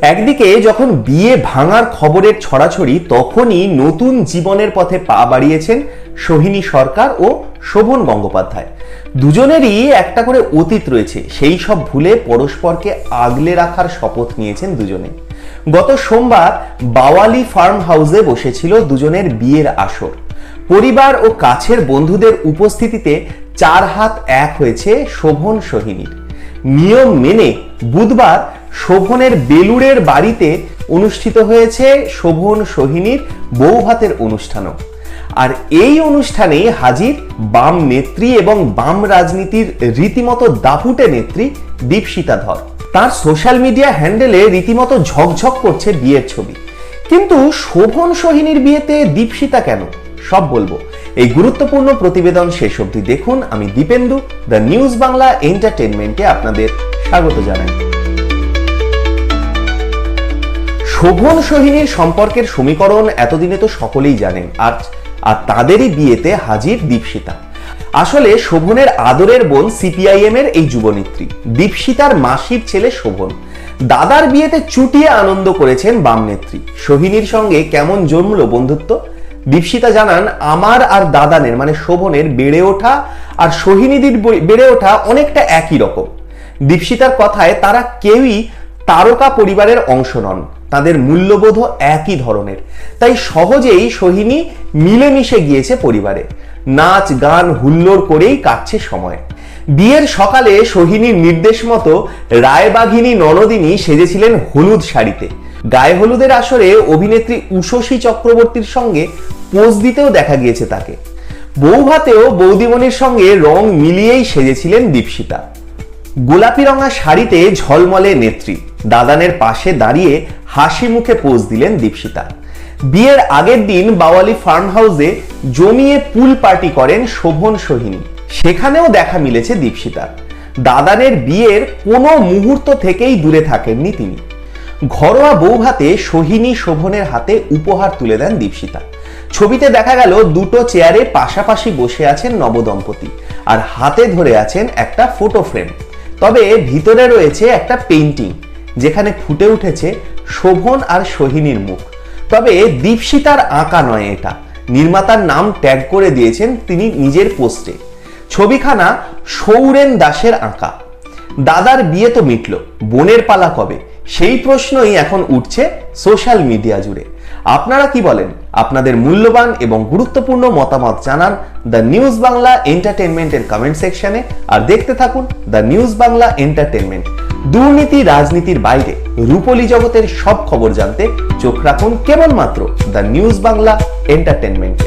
একদিকে যখন বিয়ে ভাঙার খবরের ছড়াছড়ি, তখনই নতুন জীবনের পথে পা বাড়িয়েছেন সোহিনী সরকার ও শোভন গঙ্গোপাধ্যায়। দুজনেরই একটা করে অতীত রয়েছে। সেই সব ভুলে পরস্পরকে আগলে রাখার শপথ নিয়েছেন দুজনে। গত সোমবার বাওয়ালি ফার্ম হাউসে বসেছিল দুজনের বিয়ের আসর। পরিবার ও কাছের বন্ধুদের উপস্থিতিতে চার হাত এক হয়েছে শোভন সোহিনীর। নিয়ম মেনে বুধবার শোভনের বেলুড়ের বাড়িতে অনুষ্ঠিত হয়েছে শোভন সোহিনীর বৌভাতের অনুষ্ঠানও। আর এই অনুষ্ঠানে হাজির বাম নেত্রী এবং বাম রাজনীতির রীতিমতো দাপুটে নেত্রী দীপশিতা ধর। তার সোশ্যাল মিডিয়া হ্যান্ডেলে রীতিমতো ঝকঝক করছে বিয়ের ছবি। কিন্তু শোভন সোহিনীর বিয়েতে দীপশিতা কেন? সব বলব। এই গুরুত্বপূর্ণ প্রতিবেদন শেষ অবধি দেখুন। আমি দীপেন্দু, দ্য নিউজ বাংলা এন্টারটেনমেন্টে আপনাদের স্বাগত জানাই। শোভন সোহিনীর সম্পর্কের সমীকরণ এতদিনে তো সকলেই জানেন। আর আর তাদেরই বিয়েতে হাজির দীপশিতা। আসলে শোভনের আদরের বোন সিপিআইএম এর এই যুবনেত্রী। দীপশিতার মাসির ছেলে শোভন। দাদার বিয়েতে চুটিয়ে আনন্দ করেছেন বাম নেত্রী সোহিনীর সঙ্গে কেমন জন্মলো বন্ধুত্ব? দীপশিতা জানান, আমার আর দাদানের মানে শোভনের বেড়ে ওঠা আর সোহিনীদির বেড়ে ওঠা অনেকটা একই রকম। দীপশিতার কথায় তারা কেউই তারকা পরিবারের অংশ নন, তাদের মূল্যবোধ একই ধরনের। তাই সহজেই সোহিনী মিলেমিশে গিয়েছে পরিবারে। নাচ, গান, হুল্লোড় করেই কাটছে সময়। বিয়ের সকালে সোহিনীর নির্দেশ মতো রায়বাঘিনী ননদিনী সেজেছিলেন হলুদ শাড়িতে। গায়ে হলুদের আসরে অভিনেত্রী উষসী চক্রবর্তীর সঙ্গে পোজ দিতেও দেখা গিয়েছে তাকে। বৌভাতেও বৌদিমণির সঙ্গে রং মিলিয়েই সেজেছিলেন দীপশিতা। গোলাপি রঙা শাড়িতে ঝলমলে নেত্রী। দাদানের পাশে দাঁড়িয়ে হাসি মুখে পোজ দিলেন দীপশিতা। বিয়ের আগের দিন বাওয়ালি ফার্ম হাউসে জমিয়ে পুল পার্টি করেন শোভন সোহিনী। সেখানেও দেখা মিলেছে দীপশিতার। দাদানের বিয়ের কোনো মুহূর্ত থেকেই দূরে থাকেননি তিনি। ঘরোয়া বৌভাতে সোহিনী শোভনের হাতে উপহার তুলে দেন দীপশিতা। ছবিতে দেখা গেল দুটো চেয়ারে পাশাপাশি বসে আছেন নবদম্পতি আর হাতে ধরে আছেন একটা ফটো ফ্রেম তবে ভিতরে রয়েছে একটা পেইন্টিং যেখানে ফুটে উঠেছে শোভন আর সোহিনীর মুখ। তবে দীপশিতার আঁকা নয় এটা। নির্মাতার নাম ট্যাগ করে দিয়েছেন তিনি নিজের পোস্টে ছবিখানা সৌরেন দাসের আঁকা। দাদার বিয়ে তো মিটল, বোনের পালা কবে? সেই প্রশ্নই এখন উঠছে সোশ্যাল মিডিয়া জুড়ে। আপনারা কি বলেন? আপনাদের মূল্যবান এবং গুরুত্বপূর্ণ মতামত জানান দ্য নিউজ বাংলা এন্টারটেনমেন্টের কমেন্ট সেকশনে আর দেখতে থাকুন দ্য নিউজ বাংলা এন্টারটেনমেন্ট দুর্নীতি, রাজনীতির বাইরে রূপলী জগতের সব খবর জানতে চোখ রাখুন কেবলমাত্র দ্য নিউজ বাংলা এন্টারটেনমেন্টে